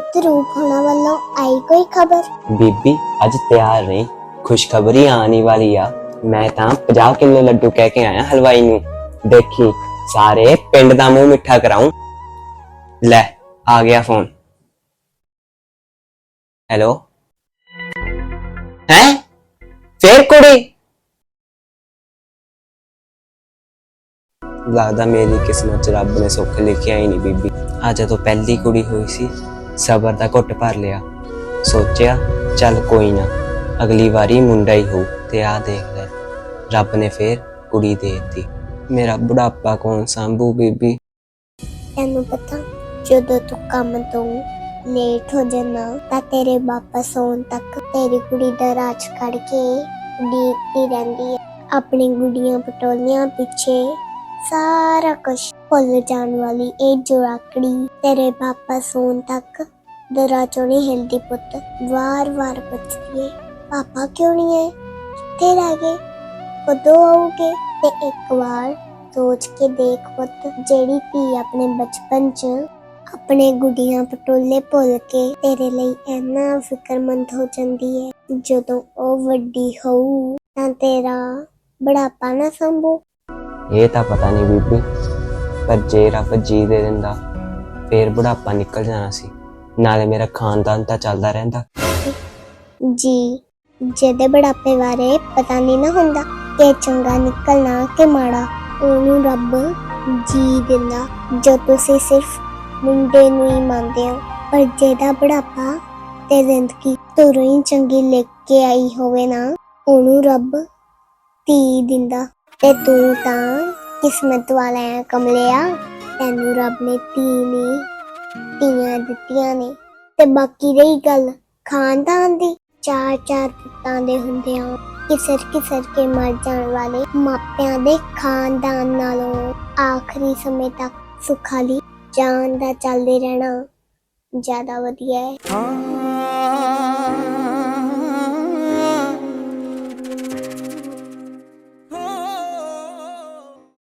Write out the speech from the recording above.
ਪੁੱਤ ਰੂਪ ਹੋਣਾ ਵੱਲੋਂ ਆਈ ਕੋਈ ਖਬਰ? ਬੀਬੀ, ਅੱਜ ਤਿਆਰ ਰਹੀ। ਖੁਸ਼ਖਬਰੀ ਆਉਣੀ ਵਾਲੀ ਆ। ਮੈਂ ਤਾਂ 50 ਕਿਲੋ ਲੱਡੂ ਕਹਿ ਕੇ ਆਇਆ ਹਲਵਾਈ ਨੂੰ। ਦੇਖੀ, ਸਾਰੇ ਪਿੰਡ ਦਾ ਮੂੰਹ ਮਿੱਠਾ ਕਰਾਉਂ। ਲੈ, ਆ ਗਿਆ ਫੋਨ। ਹੈਲੋ? ਹੈ? ਫੇਰ ਕੁੜੀ? ਲੱਗਦਾ ਮੇਰੀ ਕਿਸਮਤ ਚ ਰੱਬ ਨੇ ਸੁੱਖ ਲਿਖਿਆ ਹੀ ਨਹੀਂ ਬੀਬੀ। ਆ ਜਦੋਂ ਪਹਿਲੀ ਕੁੜੀ ਹੋਈ ਸੀ ਸਬਰ ਦਾ ਘੁੱਟ ਭਰ ਲਿਆ। ਸੋਚਿਆ, ਚੱਲ ਕੋਈ ਨਾ, ਅਗਲੀ ਵਾਰੀ ਮੁੰਡਾ ਹੀ ਹੋਊ ਤੇ ਆ ਦੇਖ ਲੈ। ਰੱਬ ਨੇ ਫੇਰ ਕੁੜੀ ਦੇ ਦਿੱਤੀ। ਮੇਰਾ ਬੁਢਾਪਾ ਕੌਣ ਸੰਭੂ ਬੀਬੀ? ਤੈਨੂੰ ਪਤਾ, ਜਦੋਂ ਤੂੰ ਕੰਮ ਤੋਂ ਲੇਟ ਹੋ ਜਾਣਾ, ਤਾਂ ਤੇਰੇ ਵਾਪਸ ਆਉਣ ਤੱਕ ਤੇਰੀ ਕੁੜੀ ਦਾ ਰਾਜ ਕੱਢ ਕੇ ਉਡੀਕਦੀ ਰਹਿੰਦੀ ਹੈ। ਆਪਣੀ ਗੁੱਡੀਆਂ ਪਟੋਲੀਆਂ ਪਿੱਛੇ ਸਾਰਾ ਕੁਝ ਭੁੱਲ ਜਾਣ ਵਾਲੀ ਇਹ ਜੁਆਕੜੀ ਤੇਰੇ ਵਾਪਸ ਆਉਣ ਤੱਕ ਦਰਾ ਚੋਂ ਹਿਲਦੀ ਪੁੱਤ। ਵਾਰ-ਵਾਰ ਪੁੱਛਦੀ ਏ ਪਾਪਾ ਕਿਉਂ ਨਹੀਂ ਆਏ? ਕਿੱਥੇ ਰਹਿ ਗਏ? ਕਦੋਂ ਆਉਗੇ? ਤੇ ਇੱਕ ਵਾਰ ਸੋਚ ਕੇ ਦੇਖ ਪੁੱਤ, ਜਿਹੜੀ ਧੀ ਆਪਣੇ ਬਚਪਨ 'ਚ ਆਪਣੇ ਗੁੱਡੀਆਂ ਪਟੋਲੇ ਭੁੱਲ ਕੇ ਤੇਰੇ ਲਈ ਇੰਨਾ ਫਿਕਰਮੰਦ ਹੋ ਜਾਂਦੀ ਹੈ, ਜਦੋਂ ਉਹ ਵੱਡੀ ਹੋਊ ਤਾਂ ਤੇਰਾ ਬੁਢਾਪਾ ਨਾ ਸੰਭੂ। ਇਹ ਤਾਂ ਪਤਾ ਨਹੀਂ ਬੀਬੀ ਪਰ ਜੇ ਰੱਬ ਜੀ ਦੇ ਦਿੰਦਾ, ਫੇਰ ਬੁਢਾਪਾ ਨਿਕਲ ਜਾਣਾ ਸੀ। ਨਾਲੇ ਮੇਰਾ ਖਾਨਦਾਨ ਤਾਂ ਚੱਲਦਾ ਰਹਿੰਦਾ। ਜੀ, ਜਿਹਦੇ ਬੁਢਾਪੇ ਬਾਰੇ ਪਤਾ ਨਹੀਂ ਨਾ ਹੁੰਦਾ ਕਿ ਚੰਗਾ ਨਿਕਲਣਾ ਕਿ ਮਾੜਾ, ਉਹਨੂੰ ਰੱਬ ਜੀ ਦਿੰਦਾ। ਜੋ ਤੁਸੀਂ ਸਿਰਫ ਮੁੰਡੇ ਨੂੰ ਹੀ ਮੰਨਦੇ ਹੋ, ਪਰ ਜਿਹਦਾ ਬੁਢਾਪਾ ਤੇ ਜ਼ਿੰਦਗੀ ਤੁਰੋਂ ਹੀ ਚੰਗੀ ਲੈ ਕੇ ਆਈ ਹੋਵੇ ਨਾ, ਉਹਨੂੰ ਰੱਬ ਧੀ ਦਿੰਦਾ। ਤੇ ਤੂੰ ਤਾਂ ਕਿਸਮਤ ਵਾਲਾ ਹੈ ਕਮਲਿਆ, ਤੈਨੂੰ ਰੱਬ ਨੇ ਧੀ ਨੇ, ਧੀਆਂ ਦਿੱਤੀਆਂ ਨੇ। ਤੇ ਬਾਕੀ ਰਹੀ ਗੱਲ ਖਾਨਦਾਨ ਦੀ, ਚਾਰ ਚਾਰ ਪੁੱਤਾਂ ਦੇ ਹੁੰਦੇ ਆ ਕਿਸਰ ਕਿਸਰ ਕੇ ਮਰ ਜਾਣ ਵਾਲੇ ਮਾਪਿਆਂ ਦੇ ਖਾਨਦਾਨ ਨਾਲੋਂ ਆਖਰੀ ਸਮੇਂ ਤੱਕ ਸੁਖਾਲੀ ਜਾਨ ਦਾ ਚੱਲਦੇ ਰਹਿਣਾ ਜ਼ਿਆਦਾ ਵਧੀਆ ਹੈ।